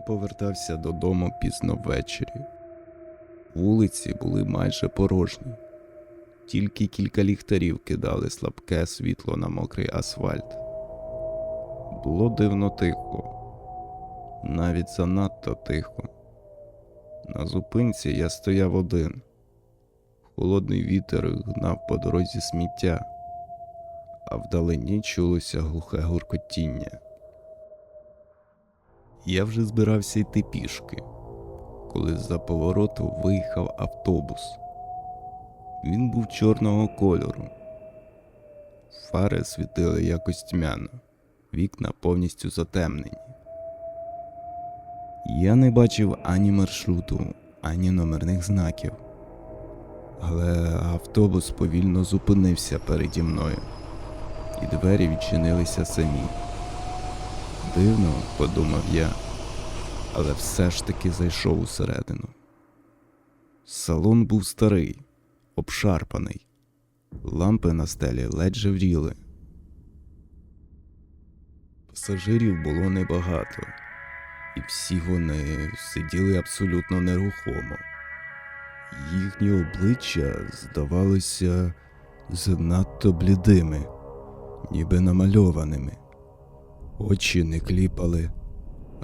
Повертався додому пізно ввечері. Вулиці були майже порожні. Тільки кілька ліхтарів кидали слабке світло на мокрий асфальт. Було дивно тихо, навіть занадто тихо. На зупинці я стояв один. Холодний вітер гнав по дорозі сміття, а вдалині чулося глухе гуркотіння. Я вже збирався йти пішки, коли з-за повороту виїхав автобус. Він був чорного кольору. Фари світили якось тьмяно, вікна повністю затемнені. Я не бачив ані маршруту, ані номерних знаків. Але автобус повільно зупинився переді мною, і двері відчинилися самі. Дивно, подумав я, але все ж таки зайшов усередину. Салон був старий, обшарпаний, лампи на стелі ледь жевріли. Пасажирів було небагато, і всі вони сиділи абсолютно нерухомо. Їхні обличчя здавалося занадто блідими, ніби намальованими. Очі не кліпали,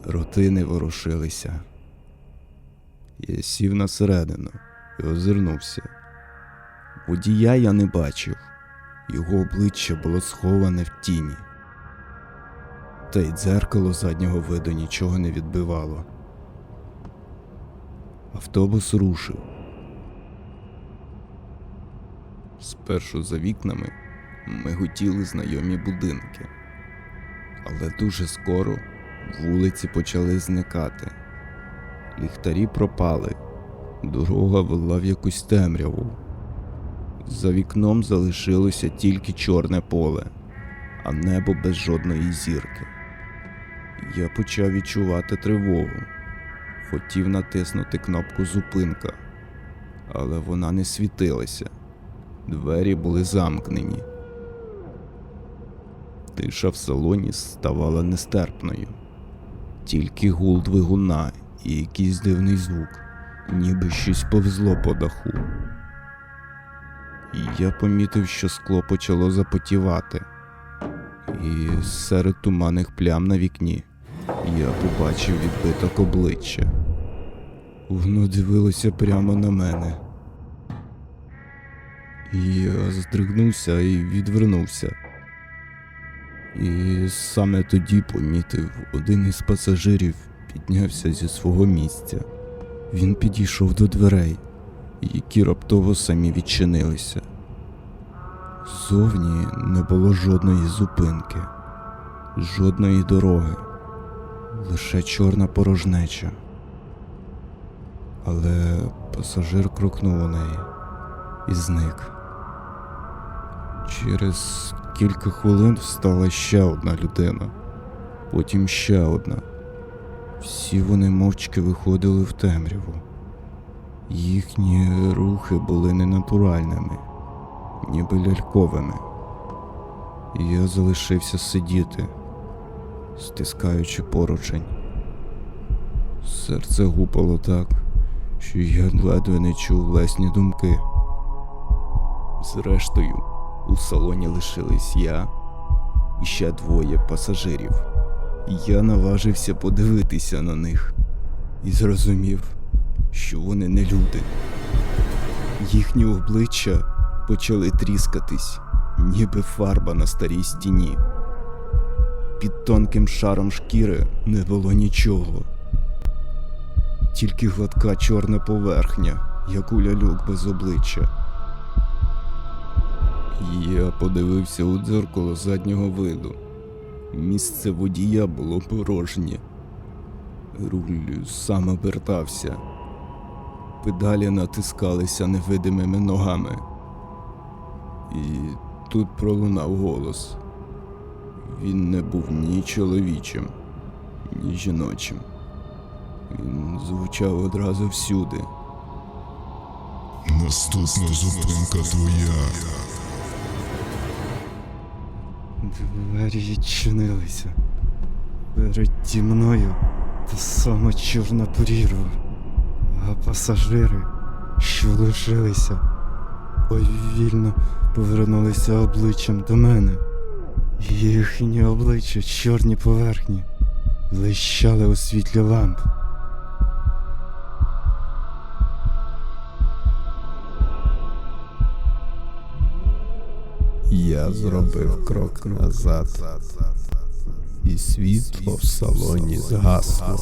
роти не ворушилися. Я сів на середину і озирнувся. Водія я не бачив, його обличчя було сховане в тіні. Та й дзеркало заднього виду нічого не відбивало. Автобус рушив. Спершу за вікнами миготіли знайомі будинки але дуже скоро вулиці почали зникати. Ліхтарі пропали, дорога вела в якусь темряву. За вікном залишилося тільки чорне поле, а небо без жодної зірки. Я почав відчувати тривогу, хотів натиснути кнопку зупинка, але вона не світилася. Двері були замкнені. Тиша в салоні ставала нестерпною. Тільки гул двигуна і якийсь дивний звук, ніби щось повзло по даху. Я помітив, що скло почало запотівати, і серед туманних плям на вікні я побачив відбиток обличчя. Воно дивилося прямо на мене. Я здригнувся і відвернувся. І саме тоді помітив, один із пасажирів піднявся зі свого місця. Він підійшов до дверей, які раптово самі відчинилися. Зовні не було жодної зупинки, жодної дороги, лише чорна порожнеча. Але пасажир крокнув у неї і зник. Через кілька хвилин встала ще одна людина, потім ще одна. Всі вони мовчки виходили в темряву. Їхні рухи були ненатуральними, ніби ляльковими. Я залишився сидіти, стискаючи поручень. Серце гупало так, що я ледве не чув власні думки. Зрештою, у салоні лишились я і ще двоє пасажирів. Я наважився подивитися на них і зрозумів, що вони не люди. Їхні обличчя почали тріскатись, ніби фарба на старій стіні. Під тонким шаром шкіри не було нічого, тільки гладка чорна поверхня, як у ляльок без обличчя. Я подивився у дзеркало заднього виду. Місце водія було порожнє. Руль сам обертався. Педалі натискалися невидимими ногами. І тут пролунав голос. Він не був ні чоловічим, ні жіночим. Він звучав одразу всюди. Наступна зупинка твоя. Двері відчинилися. Переді мною та сама чорна прірва. А пасажири, що лишилися, повільно повернулися обличчям до мене. Їхні обличчя, чорні поверхні, блищали у світлі ламп. Я зробив крок назад, і світло в салоні згасло.